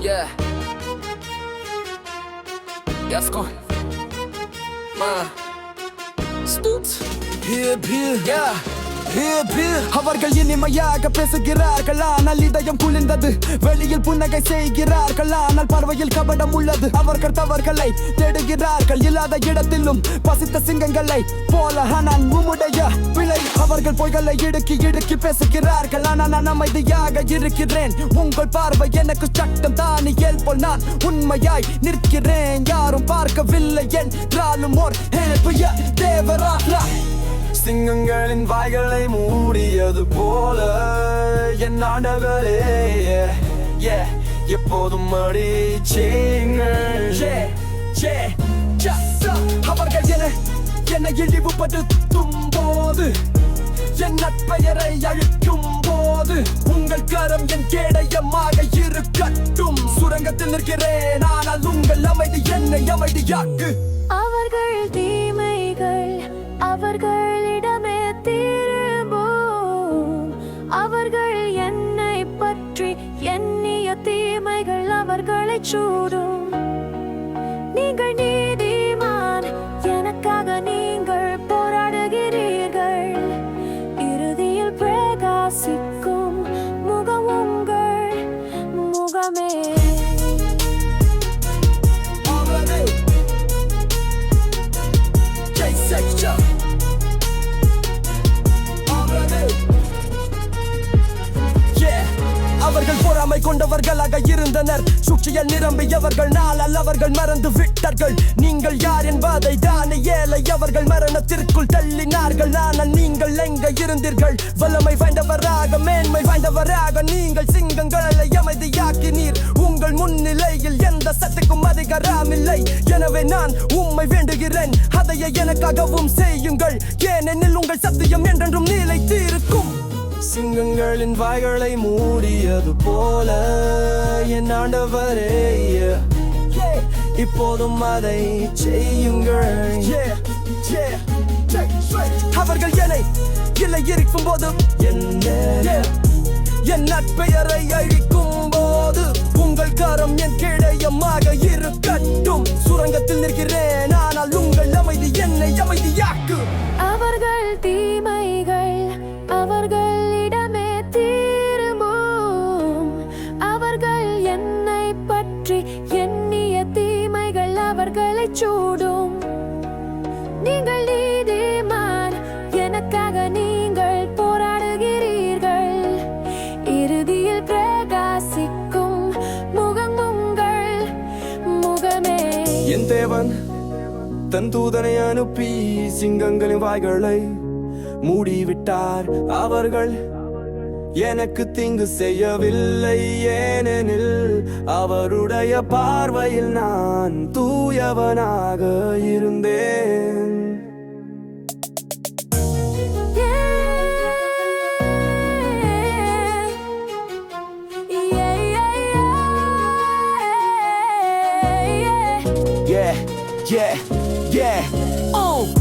Yeah. Gascon. Man. Stoot. Here, here. Yeah. அவர்கள் இனிமையாக பேசுகிறார்கள்? ஆனால் இதயம் குளிர்ந்தது. வெளியில் புன்னகை செய்கிறார்கள்? ஆனால் பார்வையில் கபடம் உள்ளது. அவர்கள் தவறுகளை தேடுகிறார்கள். இல்லாத இடத்திலும் பசித்த சிங்கங்களை போல ஆனால் உம்முடைய பிழை அவர்கள் பொய்களை இடுக்கி இடுக்கி பேசுகிறார்கள். ஆனால் நான் அமைதியாக இருக்கிறேன். உங்கள் பார்வை எனக்கு சட்டம் தானியல் போல் நான் உண்மையாய் நிற்கிறேன். யாரும் பார்க்கவில்லை என்றாலும் ஓர் help, சிங்கங்களின் வாய்களை மூடியது போல என் ஆண்டவரே எப்போதும் அடி அவர்கள் என என்னை இழிவுபடுத்தும் போது என் நட்பெயரை அழிக்கும் போது உங்கள் கரம் என் கேடயமாக இருக்கட்டும். சுரங்கத்தில் நிற்கிறேன் ஆனால் உங்கள் அமைதி என்னை அமைதியாக்கு. அவர்கள் தீ அவர்கள் என்னை பற்றி எண்ணிய தீமைகள் அவர்களை சூடும். நீங்கள் நீதிமான் எனக்காக நீங்கள் போராடுகிறீர்கள். இறுதியில் பிரகாசிக்கும் முகம் உங்கள் முகமே. கொண்டவர்களாக இருந்தனர். சூழ்ச்சியில் நிரம்பியவர்கள் நாளால் அவர்கள் மறந்து விட்டார்கள். நீங்கள் யார் என்பதை தானே ஏழை அவர்கள் மரணத்திற்குள் தள்ளினார்கள். ஆனால் நீங்கள் எங்க இருந்தீர்கள்? வல்லமை வாய்ந்தவராக மேன்மை வாய்ந்தவராக நீங்கள் சிங்கங்களை அமைதியாக்கினீர். உங்கள் முன்னிலையில் எந்த சத்துக்கும் அதிகாரமில்லை எனவே நான் உம்மை வேண்டுகிறேன். அதையே எனக்காகவும் செய்யுங்கள். ஏனெனில் உங்கள் சத்தியம் என்றென்றும் நிலைத்திருக்கும். சிங்கங்களின் வாய்களை மூடியது போல என் ஆண்டவரே இப்போதும் அதை செய்யுங்கள். அவர்கள் என்னை இல்லை இருக்கும் போது என்ன என் நட்பெயரை அழிக்கும் போது உங்கள் கரம் என் கிடையமாக இருக்கட்டும். சுரங்கத்தில் நிற்கிறேன் ஆனால் உங்கள் அமைதி என்னை அமைதியாக்கு அவர்கள் தீமைகள் அவர்கள் தேவன் தன் தூதனை அனுப்பி சிங்கங்களின் வாய்களை மூடிவிட்டார். அவர்கள் எனக்கு தீங்கு செய்யவில்லை ஏனெனில் அவருடைய பார்வையில் நான் தூயவனாக இருந்தேன். yeah, yeah. Oh.